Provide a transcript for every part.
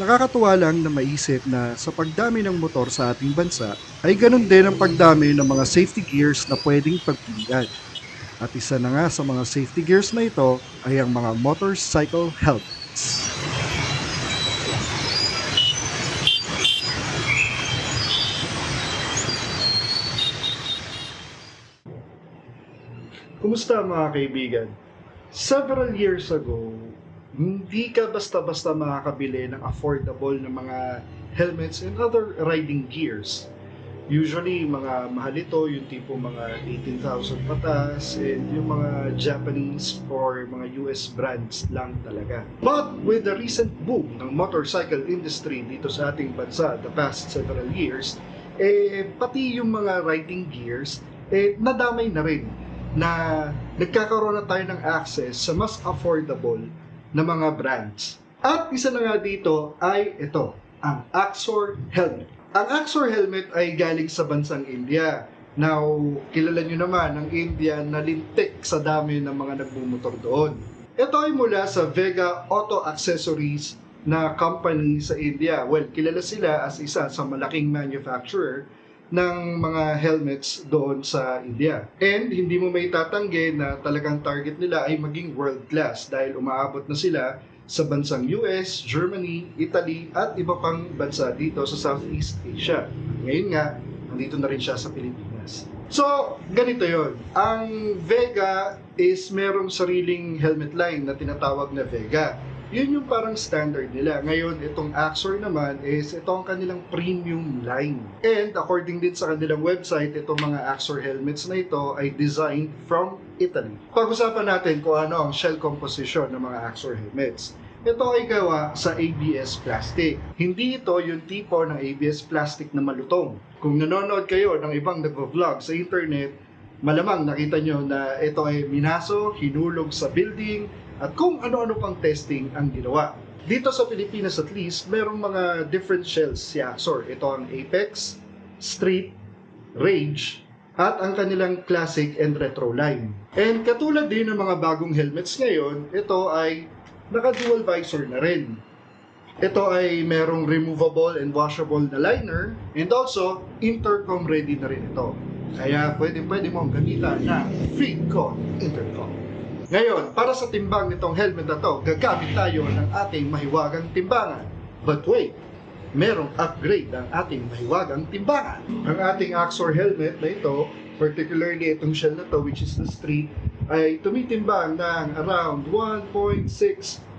Nakakatuwa lang na maisip na sa pagdami ng motor sa ating bansa ay ganun din ang pagdami ng mga safety gears na pwedeng pagpilian. At isa na nga sa mga safety gears na ito ay ang mga motorcycle helmets. Kumusta mga kaibigan? Several years ago, hindi ka basta-basta makakabili ng affordable na mga helmets and other riding gears. Usually, mga mahal ito, yung tipo mga 18,000 patas, and yung mga Japanese or mga US brands lang talaga. But with the recent boom ng motorcycle industry dito sa ating bansa the past several years, eh, pati yung mga riding gears, eh, nadamay na rin na nagkakaroon na tayo ng access sa mas affordable na mga brands. At isa na nga dito ay ito, ang Axor Helmet. Ang Axor Helmet ay galing sa bansang India. Now, kilala nyo naman ang India na lintik sa dami ng mga nagmumotor doon. Ito ay mula sa Vega Auto Accessories na company sa India. Well, kilala sila as isa sa malaking manufacturer ng mga helmets doon sa India. And hindi mo may tatanggi na talagang target nila ay maging world class dahil umaabot na sila sa bansang US, Germany, Italy at iba pang bansa dito sa Southeast Asia. Ngayon nga, nandito na rin siya sa Pilipinas. So, ganito yon. Ang Vega is merong sariling helmet line na tinatawag na Vega yun yung parang standard nila. Ngayon, itong Axor naman is ito ang kanilang premium line. And according din sa kanilang website, itong mga Axor helmets na ito ay designed from Italy. Pag-usapan natin kung ano ang shell composition ng mga Axor helmets. Ito ay gawa sa ABS plastic. Hindi ito yung tipo ng ABS plastic na malutong. Kung nanonood kayo ng ibang nagvo-vlog sa internet, malamang nakita nyo na ito ay minaso, hinulog sa building, at kung ano-ano pang testing ang ginawa. Dito sa Pilipinas at least, merong mga different shells si Axor. Ito ang Apex, Street, Rage, at ang kanilang classic and retro line. And katulad din ng mga bagong helmets ngayon, ito ay naka-dual visor na rin. Ito ay merong removable and washable na liner and also intercom ready na rin ito. Kaya pwede pwede mong gamitan na FreeCon intercom. Ngayon, para sa timbang nitong helmet na to, gagamit tayo ng ating mahiwagang timbangan. But wait, merong upgrade ang ating mahiwagang timbangan. Ang ating Axor helmet na ito, particularly itong shell na to, which is the street, ay tumitimbang ng around 1.6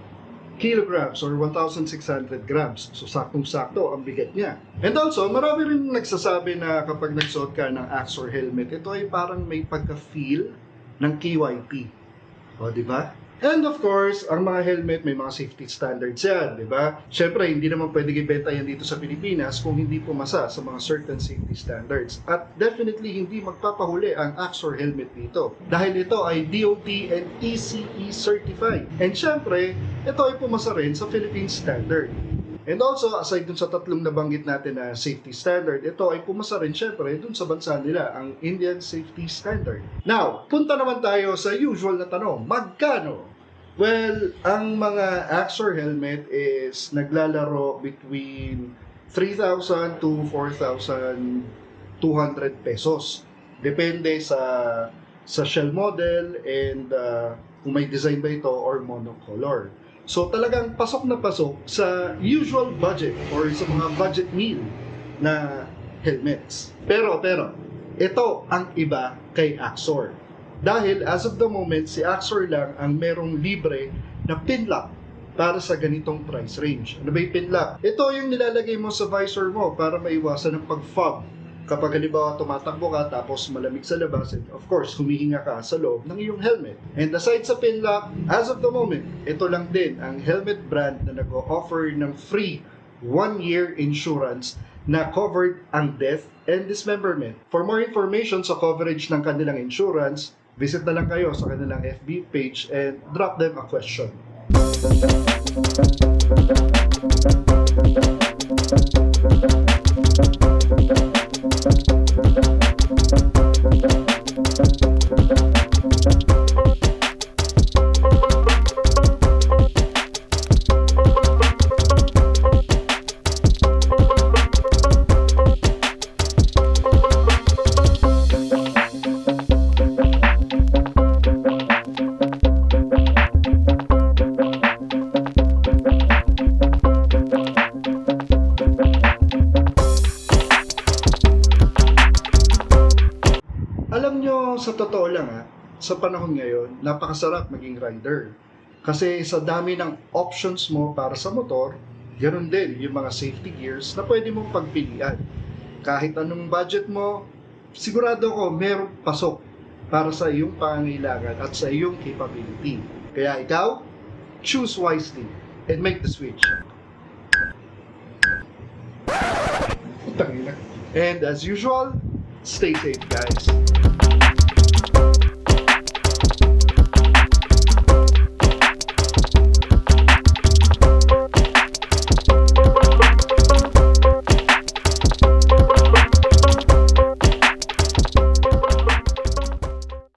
kilograms or 1,600 grams. So, saktong-sakto ang bigat niya. And also, marami rin nagsasabi na kapag nagsuot ka ng Axor helmet, ito ay parang may pagka-feel ng KYP. O, di ba? And of course, ang mga helmet may mga safety standards yan, di ba? Siyempre, hindi naman pwede ibenta yan dito sa Pilipinas kung hindi pumasa sa mga certain safety standards. At definitely hindi magpapahuli ang Axor helmet dito. Dahil ito ay DOT and ECE certified. And siyempre, ito ay pumasa rin sa Philippine standard. And also, aside dun sa tatlong nabanggit natin na safety standard, ito ay pumasa rin syempre dun sa bansa nila, ang Indian Safety Standard. Now, punta naman tayo sa usual na tanong, magkano? Well, ang mga Axor helmet is naglalaro between 3,000 to 4,200 pesos. Depende sa sa shell model and uh, kung may design ba ito or monocolor. So talagang pasok na pasok sa usual budget or sa mga budget meal na helmets. Pero, pero, ito ang iba kay Axor. Dahil as of the moment, si Axor lang ang merong libre na pinlock para sa ganitong price range. Ano ba yung pinlock? Ito yung nilalagay mo sa visor mo para maiwasan ng pag-fog kapag halimbawa tumatakbo ka tapos malamig sa labas and of course humihinga ka sa loob ng iyong helmet. And aside sa pinlock, as of the moment, ito lang din ang helmet brand na nag-offer ng free one year insurance na covered ang death and dismemberment. For more information sa coverage ng kanilang insurance, visit na lang kayo sa kanilang FB page and drop them a question. Sa panahon ngayon, napakasarap maging rider. Kasi sa dami ng options mo para sa motor, ganun din yung mga safety gears na pwede mong pagpilian. Kahit anong budget mo, sigurado ko merong pasok para sa iyong pangangailangan at sa iyong capability. Kaya ikaw, choose wisely and make the switch. And as usual, stay safe guys.